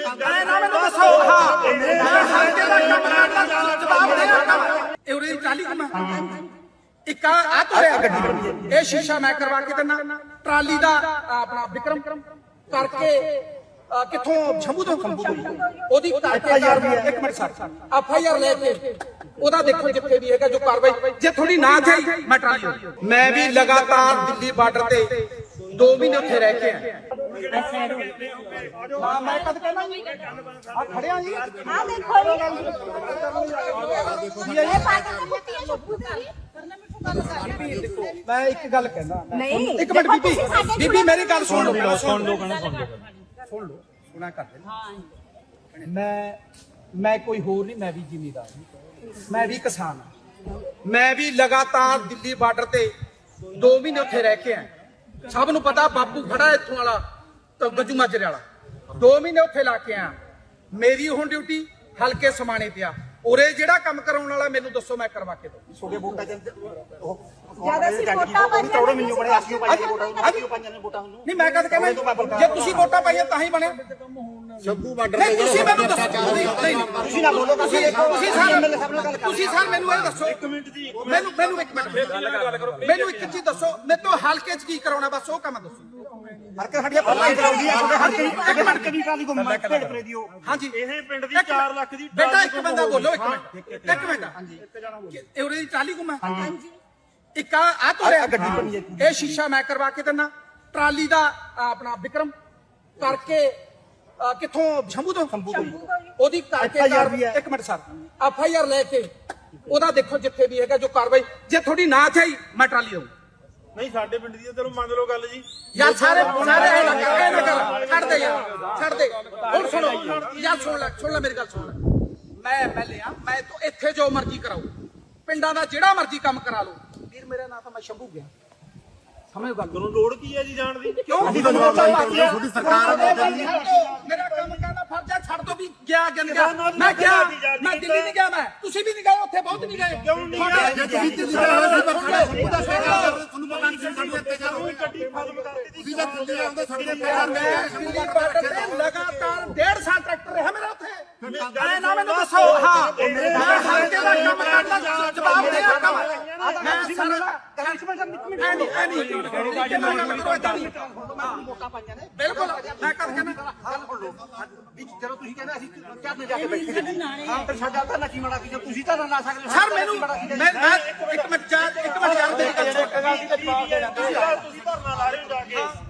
ਐ ਨਾ ਮੈਨੂੰ ਦੱਸੋ ਹਾਂ ਮੈਂ ਹਲਕੇ ਦਾ ਕੰਮ ਕਰਨ ਦਾ ਜਵਾਬ ਦੇ ਰਿਹਾ ਇਹ ਉਰੇ ਟਰਾਲੀ ਘੁਮਾ ਇੱਕ ਆ ਆ ਤੋਰਿਆ ਗੱਡੀ ਇਹ ਸ਼ੀਸ਼ਾ ਮੈਂ ਕਰਵਾ ਕੇ ਦਿੰਦਾ ਟਰਾਲੀ ਦਾ ਆਪਣਾ ਵਿਕਰਮ ਕਰਕੇ ਅ, ਕਿੱਥੋਂ ਸ਼ੰਭੂ ਤੋਂ ਉਹਦੀ ਕਰਕੇ ਇੱਕ minute sir F I R ਲੈ ਕੇ ਉਹਦਾ ਦੇਖੋ ਜਿੱਥੇ ਵੀ ਹੈਗਾ ਜੋ ਕਾਰਵਾਈ ਜੇ ਥੋੜੀ ਨਾ ਜਾਈ ਮੈਂ ਟਰਾਲੀ ਲਊਂ। ਮੈਂ ਵੀ ਲਗਾਤਾਰ ਦਿੱਲੀ ਬਾਰਡਰ ਤੇ 2 ਮਹੀਨੇ ਉੱਥੇ ਰਹਿ ਕੇ ਮੈਂ ਮੈਂ ਕੋਈ ਹੋਰ ਨਹੀਂ ਮੈਂ ਵੀ ਜ਼ਿਮੀਦਾਰ ਮੈਂ ਵੀ ਕਿਸਾਨ ਹਾਂ ਮੈਂ ਵੀ ਲਗਾਤਾਰ ਦਿੱਲੀ ਬਾਰਡਰ ਤੇ 2 ਮਹੀਨੇ ਉੱਥੇ ਰਹਿ ਕੇ ਆ ਸਭ ਨੂੰ ਪਤਾ ਬਾਪੂ ਖੜਾ ਇੱਥੋਂ ਵਾਲਾ ਗੱਜੂ ਮਾਜਰੇ ਵਾਲਾ। 2 ਮਹੀਨੇ ਉੱਥੇ ਲਾ ਕੇ ਆਇਆ। ਮੇਰੀ ਹੁਣ ਡਿਊਟੀ ਹਲਕੇ ਸਮਾਣੇ ਤੇ ਆ। ਉਰੇ ਜਿਹੜਾ ਕੰਮ ਕਰਾਉਣ ਵਾਲਾ ਮੈਨੂੰ ਦੱਸੋ ਮੈਂ ਕਰਵਾ ਕੇ ਦਊਂ। ਛੋਟੇ ਵੋਟਾਂ ਚ ਉਹ ਜ਼ਿਆਦਾ ਸੀ ਵੋਟਾਂ ਪਾਈਆਂ ਚੌੜੇ ਮੈਨੂੰ ਬੜੇ ਆਸੀਓ ਪਾਈਆਂ ਨੇ? ਵੋਟਾਂ। ਆਸੀਓ ਪਾਈਆਂ ਨੇ ਵੋਟਾਂ ਨੂੰ? ਨਹੀਂ ਮੈਂ ਕਦ ਕਹਿਣਾ ਜੇ ਤੁਸੀਂ ਵੋਟਾਂ ਪਾਈਆਂ ਤਾਂ ਹੀ ਬਣਿਆ ਸ਼ੰਭੂ ਬਾਰਡਰ ਨਹੀਂ ਤੁਸੀਂ ਮੈਨੂੰ ਦੱਸੋ। ਨਹੀਂ। ਤੁਸੀਂ ਨਾ ਬੋਲੋ ਤੁਸੀਂ ਤੁਸੀਂ ਸਰ ਕਰ ਤੁਸੀਂ ਸਰ ਮੈਨੂੰ ਇਹ ਦੱਸੋ। ਇੱਕ ਮਿੰਟ ਜੀ ਮੈਨੂੰ ਮੈਨੂੰ ਇੱਕ ਮਿੰਟ ਮੈਨੂੰ ਇੱਕ ਚੀਜ਼ ਦੱਸੋ। ਮੈਂ ਤੋਂ ਹਲਕੇ ਚ ਕੀ ਕਰਾਉਣਾ ਬਸ ਉਹ ਕੰਮ ਦੱਸੋ। ਹਰਕਤ ਸਾਡੀਆਂ ਪੱਲਾ ਕਰਾਉਂਦੀ ਆ ਤੁਹਾਡੇ ਮਿੰਟ ਕਦੀ ਕਾਲੀ ਗੁੰਮ ਭੇਡ ਪਰੇ ਦਿਓ ਹਾਂਜੀ। ਇਹ ਪਿੰਡ ਦੀ ਇੱਕ 4 ਲੱਖ ਦੀ ਬੇਟਾ ਇੱਕ ਬੰਦਾ ਬੋਲੋ ਇੱਕ ਮਿੰਟ ਇੱਕ ਮਿੰਟ। ਹਾਂਜੀ। ਇਹ ਉਰੇ ਦੀ ਟਰਾਲੀ ਘੁਮਾ ਹਾਂਜੀ। ਇੱਕ ਆ ਆ ਤੋਰਿਆ ਗੱਡੀ ਬਣੀ ਹੈ। ਇਹ ਸ਼ੀਸ਼ਾ ਮੈਂ ਕਰਵਾ ਕੇ ਦਿੰਦਾ ਟਰਾਲੀ ਦਾ ਆਪਣਾ ਵਿਕਰਮ ਕਰਕੇ ਕਿੱਥੋਂ? ਸ਼ੰਭੂ ਤੋਂ। ਉਹਦੀ ਕਰਕੇ ਹੈ। ਇੱਕ minute sir. F I R ਲੈ ਕੇ ਉਹਦਾ ਦੇਖੋ ਜਿੱਥੇ ਵੀ ਹੈਗਾ ਜੋ ਕਾਰਵਾਈ। ਜੇ ਥੋੜੀ ਨਾ ਚਾਹੀ ਮੈਂ ਟਰਾਲੀ ਦਊਂ ਨਹੀਂ ਸਾਡੇ ਪਿੰਡ ਦੀ ਤਾਂ ਚਲੋ ਮੰਨ ਲਓ ਗੱਲ ਜੀ। ਯਾਰ ਸਾਰੇ ਸਾਰੇ ਇਹ ਨਾ ਕਰ ਇਹ ਨਾ ਕਰ। ਛੱਡ ਦੇ ਯਾਰ ਛੱਡ ਦੇ। ਹੁਣ ਸੁਣੋ ਯਾਰ ਸੁਣ ਲੈ ਸੁਣ ਲੈ ਮੇਰੀ ਗੱਲ ਸੁਣ ਲੈ। ਮੈਂ ਐਮਐਲਏ ਆ ਮੈਂ ਤੋਂ ਇੱਥੇ ਜੋ ਮਰਜ਼ੀ ਕਰਾਓ। ਪਿੰਡਾਂ ਦਾ ਜਿਹੜਾ ਮਰਜ਼ੀ ਕੰਮ ਕਰਾ ਲਓ। ਵੀਰ ਮੇਰਾ ਨਾਂ ਤਾਂ ਮੈਂ ਸ਼ੰਭੂ ਗਿਆ। ਸਮਝ ਗੱਲ ਤੁਹਾਨੂੰ ਲੋੜ ਕੀ ਹੈ ਜੀ ਜਾਣ ਦੀ? ਕਿਉਂ? ਤੁਹਾਡੀ ਸਰਕਾਰ ਮੇਰਾ ਕੰਮ ਫਰਜ਼ ਛੱਡ ਦੋ ਵੀ ਗਿਆ ਗਿਣ ਗਿਆ? ਮੈਂ ਗਿਆ। ਮੈਂ ਦਿੱਲੀ ਨਹੀਂ ਗਿਆ ਮੈਂ। ਤੁਸੀਂ ਵੀ ਨਹੀਂ ਗਏ ਉੱਥੇ ਬਹੁਤ ਨਹੀਂ ਗਏ। ਕਿਉਂ ਨਹੀਂ ਗਏ ਜੇ ਤੁਸੀਂ ਦਿੱਲੀ ਤੁਹਾਨੂੰ ਪਤਾ ਨਹੀਂ ਸਾਡੇ ਉੱਤੇ ਕਰੋ ਗੱਡੀ ਖਤਮ ਕਰਤੀ ਤੁਸੀਂ ਤਾਂ ਦਿੱਲੀ ਆਉਂਦੇ ਸਾਡੇ ਮੈਂ ਦਿੱਲੀ ਬਾਰਡਰ ਤੇ ਲਗਾਤਾਰ 1.5 ਸਾਲ ਟਰੈਕਟਰ ਰਿਹਾ ਮੇਰਾ ਉੱਥੇ। ਐ ਨਾ ਮੈਨੂੰ ਦੱਸੋ ਹਾਂ। ਮੈਂ ਹਲਕੇ ਦਾ ਕੰਮ ਕਰਨ ਦਾ ਜਵਾਬ ਦੇ ਰਿਹਾ ਕੰਮ ਮੈਂ ਸਾਰਾ ਨਾਲ ਬਿਲਕੁਲ। ਮੈਂ ਕਰ ਕਹਿੰਦਾ ਲਓ। ਵੀ ਜਦੋਂ ਤੁਸੀਂ ਕਹਿੰਦੇ ਅਸੀਂ ਚੜਨੇ ਜਾ ਕੇ ਬੈਠੇ ਹਾਂ ਫਿਰ ਸਾਡਾ ਤਾਂ ਨੱਚੀ ਮਾੜਾ ਕੀ ਤੁਸੀਂ ਤਾਂ ਨਾ ਲਾ ਸਕਦੇ। ਹੋ। ਸਰ ਮੈਨੂੰ ਮੈਂ ਮੈਂ ਇੱਕ ਮਿੰਟ ਜਾ ਇੱਕ ਮਿੰਟ ਗੱਲ ਸੁਣ। ਤੁਸੀਂ ਧਰਨਾ ਲਾ ਰਹੇ ਹੋ ਜਾ ਕੇ।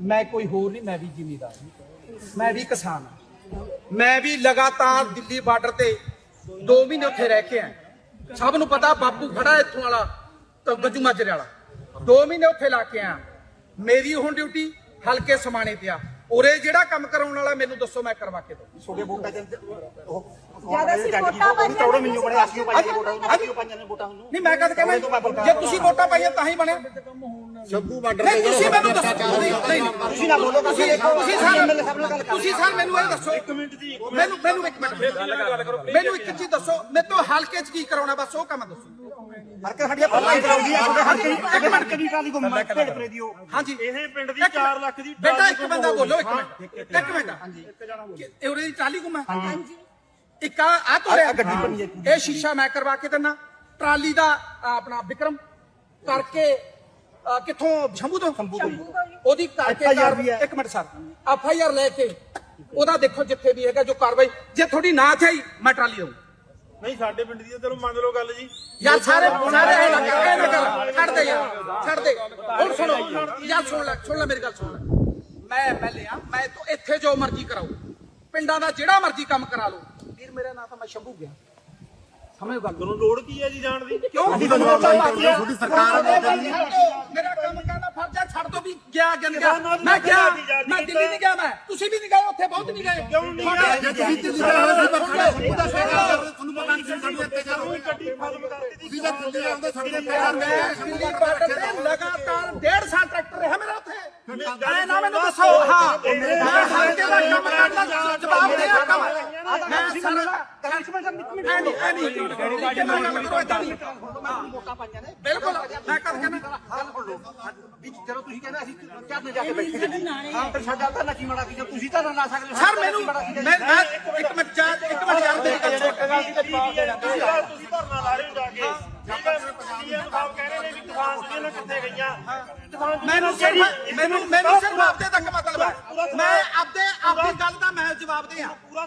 ਮੈਂ ਕੋਈ ਹੋਰ ਨਹੀਂ ਮੈਂ ਵੀ ਜ਼ਿਮੀਦਾਰ ਹਾਂ ਮੈਂ ਵੀ ਕਿਸਾਨ ਹਾਂ ਮੈਂ ਵੀ ਲਗਾਤਾਰ ਦਿੱਲੀ ਬਾਰਡਰ ਤੇ 2 ਮਹੀਨੇ ਉੱਥੇ ਰਹਿ ਕੇ ਆਇਆ ਸਭ ਨੂੰ ਪਤਾ ਬਾਪੂ ਖੜਾ ਇੱਥੋਂ ਵਾਲਾ ਤਾਂ ਗੱਜੂ ਮਾਜਰੇ ਵਾਲਾ 2 ਮਹੀਨੇ ਉੱਥੇ ਲਾ ਕੇ ਆਇਆ ਮੇਰੀ ਹੁਣ ਡਿਊਟੀ ਹਲਕੇ ਸਮਾਣੇ ਤੇ ਆ ਉਰੇ ਜਿਹੜਾ ਕੰਮ ਕਰਾਉਣ ਵਾਲਾ ਮੈਨੂੰ ਦੱਸੋ ਮੈਂ ਕਰਵਾ ਕੇ ਦਊਂ ਛੋਟੇ ਵੋਟਾਂ ਚ ਉਹ ਜ਼ਿਆਦਾ ਸੀ ਵੋਟਾਂ ਪਾਈਆਂ ਚੌੜੇ ਮੈਨੂੰ ਬੜੇ ਆਸੀਓ ਪਾਈਆਂ ਨੇ ਵੋਟਾਂ ਆਸੀਓ ਪਾਈਆਂ ਨੇ ਵੋਟਾਂ ਨੂੰ ਨਹੀਂ ਮੈਂ ਕਦ ਕਹਿਣਾ ਜੇ ਤੁਸੀਂ ਵੋਟਾਂ ਪਾਈਆਂ ਤਾਂ ਹੀ ਬਣਿਆ ਸ਼ੰਭੂ ਬਾਰਡਰ ਨਹੀਂ ਤੁਸੀਂ ਮੈਨੂੰ ਦੱਸੋ। ਨਹੀਂ ਨਹੀਂ ਤੁਸੀਂ ਨਾ ਬੋਲੋ ਤੁਸੀਂ ਤੁਸੀਂ ਸਰ ਐਮਐਲਏ ਸਾਹਿਬ ਨਾਲ ਗੱਲ ਕਰ ਤੁਸੀਂ ਸਰ ਮੈਨੂੰ ਇਹ ਦੱਸੋ। ਇੱਕ ਮਿੰਟ ਜੀ ਮੈਨੂੰ ਮੈਨੂੰ ਇੱਕ ਮਿੰਟ ਮੈਨੂੰ ਇੱਕ ਚੀਜ਼ ਦੱਸੋ। ਮੈਂ ਤੋਂ ਹਲਕੇ ਚ ਕੀ ਕਰਾਉਣਾ ਬਸ ਉਹ ਕੰਮ ਦੱਸੋ। ਹਰਕਤ ਸਾਡੀਆਂ ਪੱਲਾ ਕਰਾਉਂਦੀ ਆ ਤੁਹਾਡੇ ਹਲਕੇ ਇੱਕ ਮਿੰਟ। ਕਦੀ ਕਾਲੀ ਗੁੰਮ ਭੇਡ ਪਰੇ ਦਿਓ ਹਾਂਜੀ। ਇਹ ਪਿੰਡ ਦੀ ਇੱਕ 4 ਲੱਖ ਦੀ ਬੇਟਾ ਇੱਕ ਬੰਦਾ ਬੋਲੋ ਇੱਕ ਮਿੰਟ। ਇੱਕ ਮਿੰਟ। ਹਾਂਜੀ। ਇਹ ਉਰੇ ਦੀ ਟਰਾਲੀ ਘੁਮਾ। ਹਾਂਜੀ। ਇੱਕ ਆ ਆ ਤੋਰਿਆ ਗੱਡੀ ਬਣੀ ਹੈ। ਇਹ ਸ਼ੀਸ਼ਾ ਮੈਂ ਕਰਵਾ ਕੇ ਦਿੰਦਾ। ਟਰਾਲੀ ਦਾ ਆਪਣਾ ਵਿਕਰਮ ਕਰਕੇ ਕਿੱਥੋਂ? ਸ਼ੰਭੂ ਤੋਂ? ਉਹਦੀ ਕਰਕੇ FIR ਵੀ ਹੈ। ਇੱਕ minute sir. F I R ਲੈ ਕੇ ਉਹਦਾ ਦੇਖੋ ਜਿੱਥੇ ਵੀ ਹੈਗਾ ਜੋ ਕਾਰਵਾਈ ਜੇ ਥੋੜੀ ਨਾ ਚਾਹੀ ਮੈਂ ਟਰਾਲੀ ਦਊਂ ਨਹੀਂ ਸਾਡੇ ਪਿੰਡ ਦੀ ਤਾਂ ਚਲੋ ਮੰਨ ਲਓ ਗੱਲ ਜੀ। ਯਾਰ ਸਾਰੇ ਸਾਰੇ ਇਹ ਨਾ ਕਰ ਇਹ ਨਾ ਕਰ। ਛੱਡ ਦੇ ਯਾਰ ਛੱਡ ਦੇ। ਹੁਣ ਸੁਣੋ। ਯਾਰ ਸੁਣ ਲੈ ਸੁਣ ਲੈ ਮੇਰੀ ਗੱਲ ਸੁਣ ਲੈ। ਮੈਂ ਐਮਐਲਏ ਆ ਮੈਂ ਤੋਂ ਇੱਥੇ ਜੋ ਮਰਜ਼ੀ ਕਰਾਓ। ਪਿੰਡਾਂ ਦਾ ਜਿਹੜਾ ਮਰਜ਼ੀ ਕੰਮ ਕਰਾ ਲਓ। ਵੀਰ ਮੇਰਾ ਨਾਂ ਤਾਂ ਮੈਂ ਸ਼ੰਭੂ ਗਿਆ। ਸਮਝੋ ਗੱਲ ਤੁਹਾਨੂੰ ਲੋੜ ਕੀ ਹੈ ਜੀ ਜਾਣ ਦੀ? ਕਿਉਂ? ਤੁਹਾਡੀ ਸਰਕਾਰ ਮੇਰਾ ਕੰਮ ਕਰਨਾ ਫਰਜ਼ ਹੈ। ਛੱਡ ਦੋ ਵੀ ਗਿਆ ਗਿਆ। ਮੈਂ ਗਿਆ। ਮੈਂ ਦਿੱਲੀ ਨਹੀਂ ਗਿਆ ਮੈਂ। ਤੁਸੀਂ ਵੀ ਨਹੀਂ ਗਏ ਉੱਥੇ ਬਹੁਤ ਨਹੀਂ ਗਏ। ਕਿਉਂ ਨਹੀਂ ਗਏ? ਜੇ ਤੁਸੀਂ ਦਿੱਲੀ ਸੀ ਖੜੇ ਉਹਦਾ ਸਰਕਾਰ ਤੁਹਾਨੂੰ ਪਤਾ ਨਹੀਂ ਸੀ ਸਾਡੇ ਇੱਥੇ ਕੋਈ ਗੱਡੀ ਖਤਮ ਕਰਤੀ ਤੁਸੀਂ ਤਾਂ ਦਿੱਲੀ ਆਉਂਦੇ ਸਾਡੇ ਇੱਥੇ ਮੈਂ ਦਿੱਲੀ ਬਾਰਡਰ ਤੇ ਲਗਾਤਾਰ ਡੇਢ ਸਾਲ ਟਰੈਕਟਰ ਰਿਹਾ ਮੇਰਾ ਉੱਥੇ। ਐ ਨਾ ਮੈਨੂੰ ਦੱਸੋ। ਹਾਂ। ਮੈਂ ਹਲਕੇ ਦਾ ਕੰਮ ਕਰਨਾ ਜਵਾਬ ਦੇ ਕੰਮ। ਮੈਂ ਸਾਰਾ ਐ ਨਹੀਂ ਐ ਨਹੀਂ ਕਿ ਕਰੋ ਏਦਾਂ ਨਹੀਂ ਮੋਟਾ ਪਾਈਆਂ ਨੇ ਬਿਲਕੁਲ ਮੈਂ ਕਰ ਕਹਿੰਦਾ ਗੱਲ ਸੁਣ ਲਓ ਵਿੱਚ ਜਦੋਂ ਤੁਸੀਂ ਕਹਿੰਦੇ ਅਸੀਂ ਚੜਨ ਜਾ ਕੇ ਬੈਠੇ ਹਾਂ ਫਿਰ ਸਾਡਾ ਤਾਂ ਨਾ ਕੀ ਮਾੜਾ ਕੀਤਾ ਤੁਸੀਂ ਤਾਂ ਨਾ ਸਕਦੇ ਸਰ ਮੈਨੂੰ ਮੈਂ ਇੱਕ ਮਿੰਟ ਜਾ ਇੱਕ ਮਿੰਟ ਯਾਰ ਮੇਰੀ ਗੱਲ ਸੁਣ ਤੁਸੀਂ ਧਰਨਾ ਲਾ ਰਹੇ ਹੋ ਜਾ ਕੇ ਮੈਨੂੰ ਸਿਰਫ ਮੈਨੂੰ ਮੈਨੂੰ ਸਿਰਫ ਆਪਦੇ ਤੱਕ ਮਤਲਬ ਹੈ। ਮੈਂ ਆਪਦੇ ਆਪਦੀ ਗੱਲ ਦਾ ਮੈਂ ਜਵਾਬ ਦੇ ਆ ਪੂਰਾ